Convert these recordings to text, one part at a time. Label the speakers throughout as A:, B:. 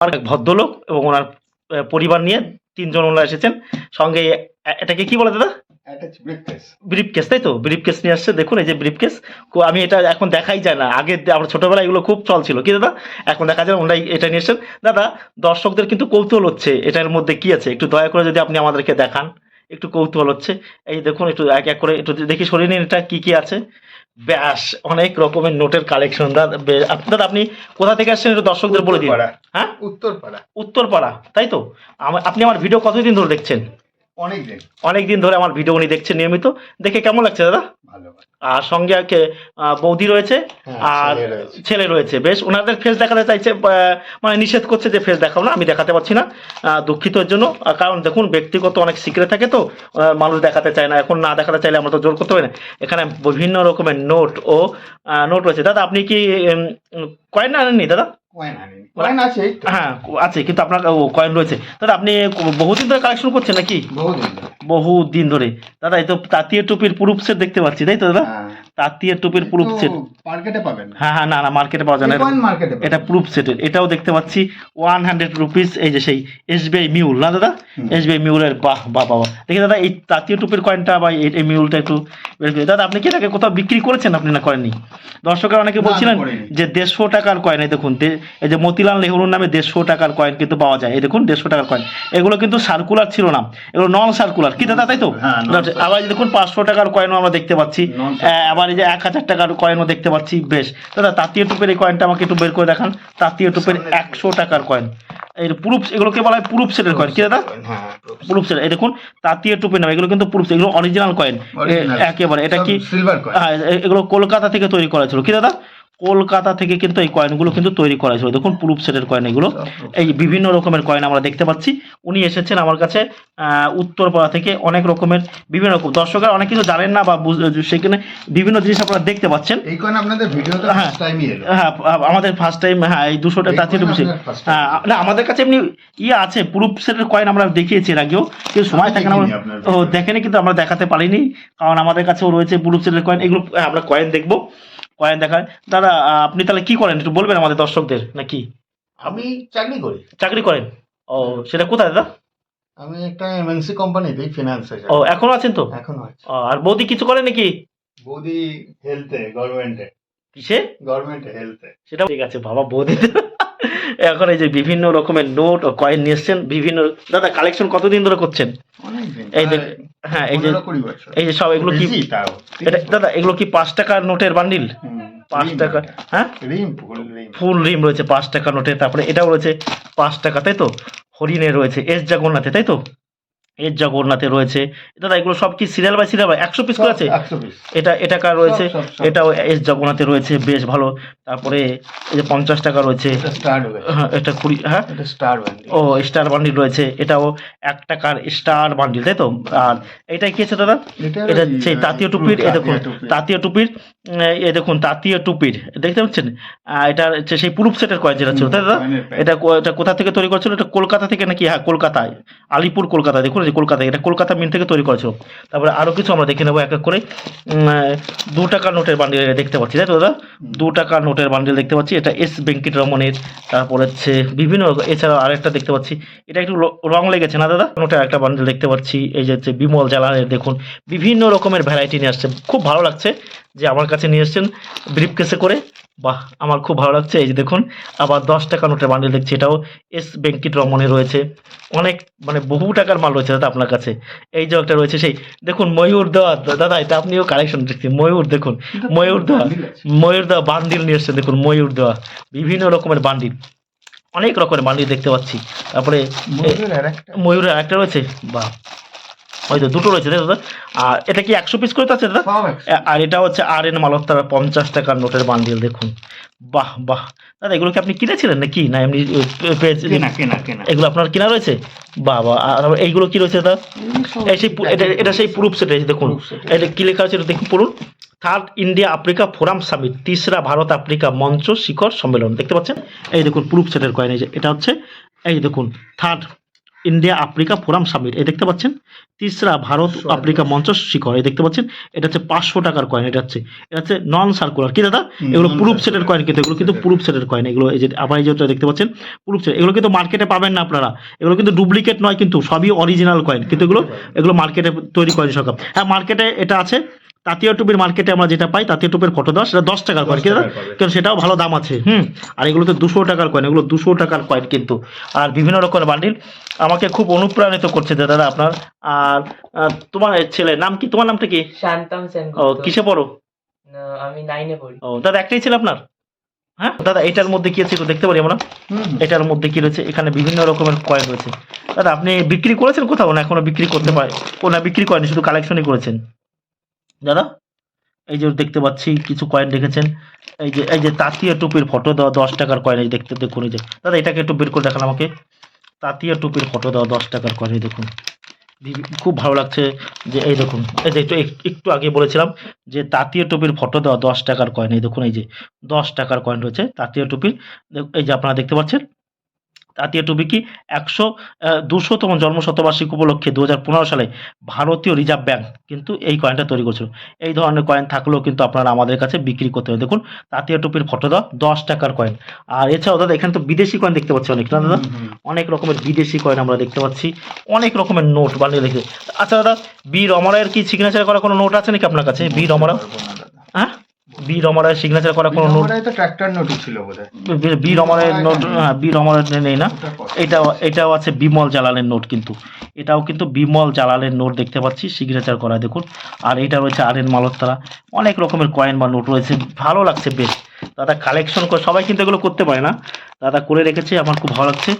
A: আমার এক ভদ্রলোক এবং ওনার পরিবার নিয়ে তিনজন ওনারা এসেছেন। সঙ্গে এটাকে কি বলে দাদা?
B: ব্রিফকেস
A: ব্রিফ কেস তাই তো? ব্রিফ কেস নিয়ে আসছে দেখুন এই যে ব্রিফ কেস আমি এটা এখন দেখাই যায় না। আগে আমরা ছোটবেলায় এগুলো খুব চল ছিল কি দাদা? এখন দেখা যায় ওনারাই এটা নিয়ে এসেছেন। দাদা দর্শকদের কিন্তু কৌতূহল হচ্ছে। এটার মধ্যে কি আছে? একটু দয়া করে যদি আপনি আমাদেরকে দেখান। একটু কৌতূহল হচ্ছে। এই দেখুন একটু এক এক করে একটু দেখি নিন এটা কি কি আছে। ব্যাস অনেক রকমের নোটের কালেকশন দাদা আপনি কোথা থেকে আসছেন একটু দর্শকদের বলে দিন। হ্যাঁ?
B: উত্তরপাড়া।
A: উত্তরপাড়া তাই তো? আপনি আমার ভিডিও কতদিন ধরে দেখছেন?
B: অনেক দিন
A: অনেক ধরে আমার ভিডিও উনি দেখছেন নিয়মিত। দেখে কেমন লাগছে দাদা। আর সঙ্গে বৌদি রয়েছে
B: হ্যাঁ,
A: আর
B: ছেলে রয়েছে।
A: বেশ ওনাদের ফেস দেখাতে চাইছে মানে নিষেধ করছে যে ফেস দেখাও না আমি দেখাতে পারছি না আহ, দুঃখিত জন্য। কারণ দেখুন ব্যক্তিগত অনেক সিক্রেট থাকে তো মানুষ দেখাতে চায় না। এখন না দেখাতে চাইলে আমরা তো জোর করতে পারি না। এখানে বিভিন্ন রকমের নোট ও নোট রয়েছে। দাদা আপনি কি কয়েন আনেননি দাদা? হ্যাঁ আছে কিন্তু আপনার কয়েন রয়েছে। দাদা আপনি বহুদিন ধরে কালেকশন করছেন নাকি?
B: বহুদিন ধরে।
A: বহু দিন ধরে। দাদা এই তো তাঁতীয় টুপির প্রুফ সেট দেখতে পাচ্ছি তাই তো দাদা?
B: হ্যাঁ।
A: তাঁতীয় টুপির প্রুফ সেট
B: মার্কেটে পাবেন।
A: হ্যাঁ হ্যাঁ না না মার্কেটে পাওয়া যায় না।
B: মার্কেটে
A: এটা প্রুফ সেটের এটাও দেখতে পাচ্ছি। ওয়ান হান্ড্রেড রুপিস এই যে সেই এসবিআই মিউল না দাদা? এসবিআই মিউলের বাহ বাহ বাবা দেখি দাদা এই তাঁতীয় টুপির কয়েনটা বা এই মিউলটা একটু দাদা আপনি কি এটাকে কোথাও বিক্রি করেছেন? আপনি না করেননি? দর্শকের অনেকে বলছিলেন যে দেড়শো টাকার কয়েন এই দেখুন এই যে মতিলাল নেহরুর নামে দেড়শো টাকার কয়েন কিন্তু পাওয়া যায়। এই দেখুন দেড়শো টাকার কয়েন এগুলো কিন্তু সার্কুলার ছিল না। এগুলো নন সার্কুলার কি দাদা তাই তো?
B: হ্যাঁ,
A: আবার দেখুন পাঁচশো টাকার কয়েনও আমরা দেখতে পাচ্ছি।
B: Non-circular।
A: আবার এই যে এক হাজার টাকার কয়েনও দেখতে পাচ্ছি বেশ। দাদা তাঁতীয় টুপের এই কয়েনটা আমাকে একটু বের করে দেখান। তাঁতীয় টুপের একশো টাকার কয়েন এর প্রুফ এগুলোকে বলা হয় প্রুফ সেটের কয়েন কি দাদা?
B: হ্যাঁ
A: প্রুফ সেট এই দেখুন তাঁতীয় টুপের নাম। এগুলো কিন্তু প্রুফ এগুলো অরিজিনাল কয়েন একেবারে। এটা কি? হ্যাঁ এগুলো কলকাতা থেকে তৈরি করা ছিল। কি দাদা? কলকাতা থেকে কিন্তু এই কয়েনগুলো কিন্তু তৈরি করা ছিল দেখুন প্রুফ সেটের কয়েন এগুলো। এই বিভিন্ন রকমের কয়েন আমরা দেখতে পাচ্ছি। উনি এসেছেন আমার কাছে উত্তরপাড়া থেকে অনেক রকমের বিভিন্ন রকম। দর্শকরা অনেক কিছু জানেন না বা সেখানে বিভিন্ন জিনিস আপনারা দেখতে পাচ্ছেন।
B: এই কয়েন আপনাদের ভিডিওতে
A: হ্যাঁ।
B: টাইমই
A: হ্যাঁ আমাদের ফার্স্ট টাইম হ্যাঁ এই দুশোটা
B: আপনার first time।
A: হ্যাঁ না আমাদের কাছে এমনি ইয়ে আছে প্রুফ সেটের কয়েন আমরা দেখিয়েছি এর আগেও। কিন্তু সময় থাকে না
B: দেখেনি
A: কিন্তু আমরা দেখাতে পারিনি। কারণ আমাদের কাছেও রয়েছে প্রুফ সেটের কয়েন এগুলো হ্যাঁ, আমরা কয়েন দেখব। কয়েন দেখায় দাদা আপনি তাহলে কি করেন? একটু বলবেন আমাদের দর্শকদের নাকি?
B: আমি চাকরি করি।
A: চাকরি করেন? ও সেটা কোথায় দাদা?
B: আমি একটা এমএনসি কোম্পানিতেই ফিনান্সে
A: ও এখনও আছেন তো?
B: এখনও আছে।
A: আর বৌদি কিছু করে নাকি?
B: বৌদি হেলথে গভর্নমেন্টে
A: কিসে?
B: গভর্নমেন্টে হেলথে
A: সেটা ঠিক আছে বাবা বৌদি। এখন এই যে বিভিন্ন রকমের নোট ও কয়েন নিয়ে এসছেন বিভিন্ন দাদা কালেকশন কতদিন ধরে করছেন?
B: অনেক দিন
A: এই হ্যাঁ এই যে এই যে সব এগুলো কি এটা দাদা এগুলো কি পাঁচ টাকার নোটের বান্ডিল? পাঁচ টাকা হ্যাঁ?
B: Full ream.
A: রয়েছে পাঁচ টাকা নোটের তারপরে এটাও রয়েছে পাঁচ টাকা তাই তো? হরিণে রয়েছে এস জগন্নাথে তাই তো? এস জগন্নাথে রয়েছে। দাদা এগুলো সব কি সিরিয়াল বাই সিরিয়াল বাই একশো পিস করে আছে? এটা এটা কার রয়েছে। এটাও এস জগন্নাথে রয়েছে বেশ ভালো। তারপরে এই যে পঞ্চাশ টাকা রয়েছে।
B: এটা
A: হ্যাঁ এটা কুড়ি হ্যাঁ?
B: স্টার
A: ও স্টার বান্ডিল রয়েছে। এটাও এক টাকার স্টার বান্ডিল তাই তো? আর এটাই কি আছে দাদা? এটা সেই তাঁতীয় টুপির এই দেখুন তাঁতীয় টুপির এ দেখুন তাঁতীয় টুপির দেখতে পাচ্ছেন? এটা হচ্ছে সেই প্রুফ সেটের কয়েন যেটা ছিল তাই দাদা? এটা এটা কোথা থেকে তৈরি করছিল? এটা কলকাতা থেকে নাকি? হ্যাঁ কলকাতায় আলিপুর কলকাতা দেখুন যে কলকাতায় এটা কলকাতা মিন থেকে তৈরি করেছিল তারপরে আরও কিছু আমরা দেখে নেব এক এক করে দু টাকার নোটের বান্ডিল দেখতে পাচ্ছি তাই তো দাদা? দু টাকার নোটের বান্ডিল দেখতে পাচ্ছি এটা এস ভেঙ্কিট রমনের তারপর হচ্ছে বিভিন্ন এছাড়াও আরেকটা দেখতে পাচ্ছি। এটা একটু রং লেগেছে না দাদা? নোটের একটা বান্ডিল দেখতে পাচ্ছি এই যে হচ্ছে বিমল জ্বালানের দেখুন বিভিন্ন রকমের ভ্যারাইটি নিয়ে আসছে। খুব ভালো লাগছে যে আমার কাছে নিয়ে এসছেন ব্রিফ কেসে করে। বাহ আমার খুব ভালো লাগছে। এই যে দেখুন আবার দশ টাকা নোটের বান্ডিল দেখছি। এটাও এস ভেঙ্কিট রমনে রয়েছে। অনেক মানে বহু টাকার মাল রয়েছে দাদা আপনার কাছে। এই যে একটা রয়েছে সেই দেখুন ময়ূর দেওয়া দাদা এটা আপনিও কালেকশন দেখছি। ময়ূর দেখুন ময়ূর দেওয়া ময়ূর দেওয়া বান্ডিল নিয়ে এসছে দেখুন ময়ূর দেওয়া বিভিন্ন রকমের বান্ডিল অনেক রকমের বান্ডিল দেখতে পাচ্ছি। তারপরে ময়ূরের একটা রয়েছে। বা ওই তো দুটো রয়েছে দাদা। আর এটা কি একশো পিস করে তো আছে দাদা? আর এটা হচ্ছে আর এন মালত্তার পঞ্চাশ টাকার নোটের বান্ডিল দেখুন। বাহ বাহ। দাদা এগুলো কি আপনি কিনেছিলেন নাকি? না এমনি এ,
B: কেনা কেনা কেনা।
A: এগুলো আপনার কেনা রয়েছে? বাবা আর এইগুলো কি রয়েছে দাদা? এই সেই এটা এটা সেই প্রুফ সেট এই দেখুন। এটা কি লেখা আছে এটা দেখুন পড়ুন। Third India Africa forum summit তিসরা Bharat Africa মঞ্চ শিখর সম্মেলন দেখতে পাচ্ছেন? এই দেখুন প্রুফ সেটের কয়েন এই যে এটা হচ্ছে এই দেখুন third India Africa forum summit. এই দেখতে পাচ্ছেন? তিসরা ভারত আফ্রিকা মঞ্চ শিখর। এই দেখতে পাচ্ছেন? এটা হচ্ছে পাঁচশো টাকার কয়েন এটা হচ্ছে এটা হচ্ছে নন সার্কুলার কি দাদা? এগুলো প্রুফ সেটের কয়েন কিন্তু এগুলো কিন্তু প্রুফ সেটের কয়েন এগুলো এই যে এই যেটা দেখতে পাচ্ছেন প্রুফ সেট এগুলো কিন্তু মার্কেটে পাবেন না আপনারা। এগুলো কিন্তু ডুপ্লিকেট নয় কিন্তু সবই অরিজিনাল কয়েন কিন্তু এগুলো এগুলো মার্কেটে তৈরি কয়েন সরকার। হ্যাঁ মার্কেটে এটা আছে। তাঁতীয় টুপির মার্কেটে আমরা যেটা পাই তাঁতীয় টুপির ফটো দেওয়া সেটা দশ টাকার কয়েন। কি দাদা কারণ সেটাও ভালো দাম আছে হুম? আর এগুলো তো দুশো টাকার কয়েন এগুলো দুশো টাকার কয়েন কিন্তু। আর বিভিন্ন রকমের বান্ডিল আমাকে খুব অনুপ্রাণিত করছে দাদা আপনার আর তোমার ছেলে নাম কি? তোমার নামটা কি?
C: শান্তম সেন
A: ও কিসে পড়ো?
C: আমি নাইনে পড়ি।
A: ও দাদা একটাই ছেলে আপনার? হ্যাঁ? দাদা এটার মধ্যে কি আছে একটু দেখতে পারি আমরা? এটার মধ্যে কি রয়েছে? এখানে বিভিন্ন রকমের কয়েন রয়েছে। দাদা আপনি বিক্রি করেছেন কোথাও না এখনও বিক্রি করতে পারে কোন বিক্রি করেনি শুধু কালেকশনই করেছেন? দাদা এই যে দেখতে পাচ্ছি, কিছু কয়েন রেখেছেন। এই যে এই যে তাঁতিয়া টুপির ফটো দেওয়া, দশ টাকার কয়েন এই দেখতে দেখুন, এই যে। দাদা, এটাকে একটু বের করে দেখান আমাকে। তাঁতিয়া টুপির ফটো দেওয়া, দশ টাকার কয়েন এই দেখুন। খুব ভালো লাগছে যে, এই দেখুন, এই যে একটু একটু আগে বলেছিলাম যে, তাঁতীয় টুপির ফটো দেওয়া, দশ টাকার কয়েন এই দেখুন, এই যে, দশ টাকার কয়েন রয়েছে তাঁতীয় টুপির। এই যে আপনারা দেখতে পাচ্ছেন তাঁতীয় টুপি কি একশো দুশোতম জন্মশতবার্ষিকী উপলক্ষে দু হাজার পনেরো সালে ভারতীয় রিজার্ভ ব্যাংক কিন্তু এই কয়েনটা তৈরি করেছিল। এই ধরনের কয়েন থাকলেও কিন্তু আপনারা আমাদের কাছে বিক্রি করতে হবে দেখুন তাঁতীয় টুপির ফটো দেওয়া দশ টাকার কয়েন আর এছাড়াও দাদা এখানে তো বিদেশি কয়েন দেখতে পাচ্ছি অনেক না দাদা? অনেক রকমের বিদেশি কয়েন আমরা দেখতে পাচ্ছি। অনেক রকমের নোট বানিয়ে রেখে আচ্ছা দাদা বি রমরায়ের কি সিগনেচার করা কোনো নোট আছে নাকি আপনার কাছে? বি রমরা হ্যাঁ? বি রমরায়ের সিগনেচার করা কোনো নোট
B: তো ট্র্যাক্টর নোটই ছিল বোধহয়।
A: বি- বি নোট হ্যাঁ বি রমনের নেই না। এটাও এটাও আছে বিমল জালালের নোট কিন্তু। এটাও কিন্তু বিমল জালালের নোট দেখতে পাচ্ছি সিগনেচার করা দেখুন। আর এটা রয়েছে আর এন মালতলা অনেক রকমের কয়েন বা নোট রয়েছে ভালো লাগছে বেশ। দাদা কালেকশন করে সবাই কিন্তু এগুলো করতে পারে না। দাদা করে রেখেছে আমার খুব ভালো লাগছে।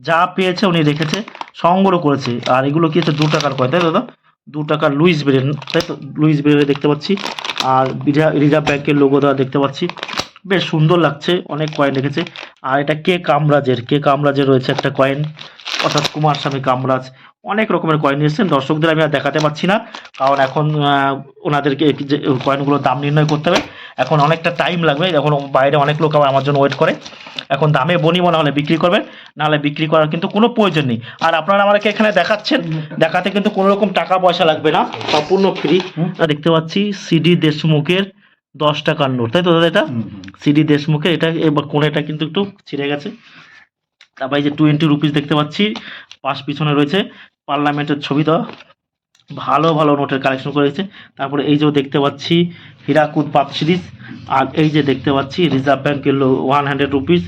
A: যা পেয়েছে উনি রেখেছে সংগ্রহ করেছে। আর এগুলো কি হচ্ছে দু টাকার কয়েন তাই দাদা? দু টাকার লুইস ব্রেন তাই তো লুইস ব্রেন দেখতে পাচ্ছি। আর রিজার্ভ ব্যাংকের লোগো দেওয়া দেখতে পাচ্ছি। বেশ সুন্দর লাগছে, অনেক কয়েন রেখেছে। আর এটা কে কামরাজের? কে কামরাজের রয়েছে একটা কয়েন অর্থাৎ কুমার স্বামী কামরাজ। অনেক রকমের কয়েন এসেছেন দর্শকদের আমি আর দেখাতে পারছি না কারণ এখন ওনাদেরকে যে কয়েনগুলোর দাম নির্ণয় করতে হবে। এখন অনেকটা টাইম লাগবে এখন বাইরে অনেক লোক আবার আমার জন্য ওয়েট করে। এখন দামে বনি মনে হলে বিক্রি করবেন নাহলে বিক্রি করার কিন্তু কোনো প্রয়োজন নেই। আর আপনারা আমাকে এখানে দেখাচ্ছেন দেখাতে কিন্তু কোনো রকম টাকা পয়সা লাগবে না সম্পূর্ণ ফ্রি দেখতে পাচ্ছি সিডি দেশমুখের দশ টাকার নোট তাই তো দাদা এটা। সিডি দেশমুখে এটা এবার কোণেটা কিন্তু একটু ছিঁড়ে গেছে। তারপরে যে টোয়েন্টি রুপিস দেখতে পাচ্ছি পাশ পিছনে রয়েছে। পার্লামেন্টের ছবি দেওয়া ভালো ভালো নোটের কালেকশন করেছে। তারপরে এই যে দেখতে পাচ্ছি হীরাকুদ পাপ সিরিজ। আর এই যে দেখতে পাচ্ছি রিজার্ভ ব্যাংকের ওয়ান হান্ড্রেড রুপিস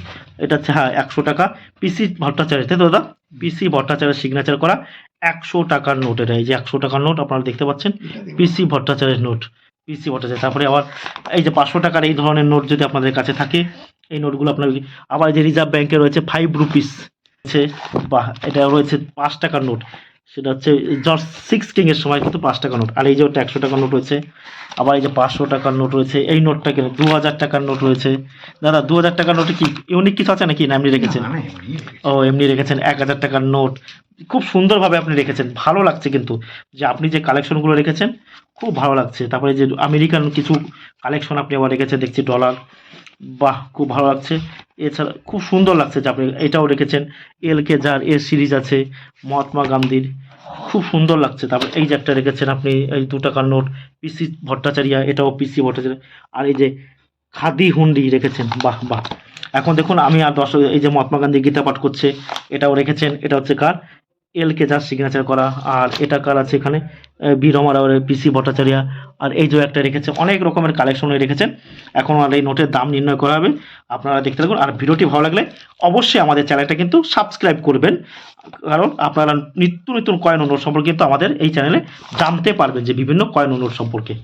A: এটা হচ্ছে হ্যাঁ একশো টাকা। পিসি ভট্টাচার্য, তাই দাদা? পিসি ভট্টাচার্যের সিগনেচার করা একশো টাকার নোট এটা এই যে একশো টাকার নোট আপনারা দেখতে পাচ্ছেন। পিসি ভট্টাচার্যের নোট। পিসি ভট্টাচার্য। তারপরে আবার এই যে পাঁচশো টাকার এই ধরনের নোট যদি আপনাদের কাছে থাকে, এই নোটগুলো আপনার আবার যে রিজার্ভ ব্যাঙ্কে রয়েছে ফাইভ রুপিস আছে বা এটা রয়েছে পাঁচ টাকার নোট। সেটা হচ্ছে জর্জ সিক্স কিং এর সময় কিন্তু পাঁচ টাকার নোট। আর এই যে ওটা একশো টাকার নোট রয়েছে আবার এই যে পাঁচশো টাকার নোট রয়েছে এই নোটটা কেন দু হাজার টাকার নোট রয়েছে। দাদা দু হাজার টাকার নোটে কি ইউনিক কিছু আছে নাকি? না এমনি রেখেছেন। ও এমনি রেখেছেন এক হাজার টাকার নোট। খুব সুন্দরভাবে আপনি রেখেছেন ভালো লাগছে কিন্তু। যে আপনি যে কালেকশনগুলো রেখেছেন খুব ভালো লাগছে। তারপরে যে আমেরিকান কিছু কালেকশন আপনি আবার রেখেছেন দেখছি ডলার বাহ, খুব ভালো লাগছে। এছাড়া খুব সুন্দর লাগছে যে আপনি এটাও রেখেছেন। এল কে যার এর সিরিজ আছে, মহাত্মা গান্ধীর। খুব সুন্দর লাগছে। তারপর এই যে একটা রেখেছেন আপনি, এই দু টাকার নোট পিসি ভট্টাচার্য, এটাও পিসি ভট্টাচার্য। আর এই যে খাদি হুন্ডি রেখেছেন, বাহ বাহ। এখন দেখুন, আমি আর দর্শক, এই যে মহাত্মা গান্ধী গীতা পাঠ করছে, এটাও রেখেছেন, এটা হচ্ছে কার? এল কে যার সিগনেচার করা, আর এটা কার আছে এখানে? বি রমারাওয়ের পিসি ভট্টাচার্য। আর এই যে একটা রেখেছে, অনেক রকমের কালেকশন রেখেছেন। এখন আর এই নোটের দাম নির্ণয় করা হবে। আপনারা দেখতে থাকুন। আর ভিডিওটি ভালো লাগলে অবশ্যই আমাদের চ্যানেলটা কিন্তু সাবস্ক্রাইব করবেন। কারণ আপনারা নিত্য নতুন কয়েন নোট সম্পর্কে কিন্তু আমাদের এই চ্যানেলে জানতে পারবেন যে বিভিন্ন কয়েন নোট সম্পর্কে।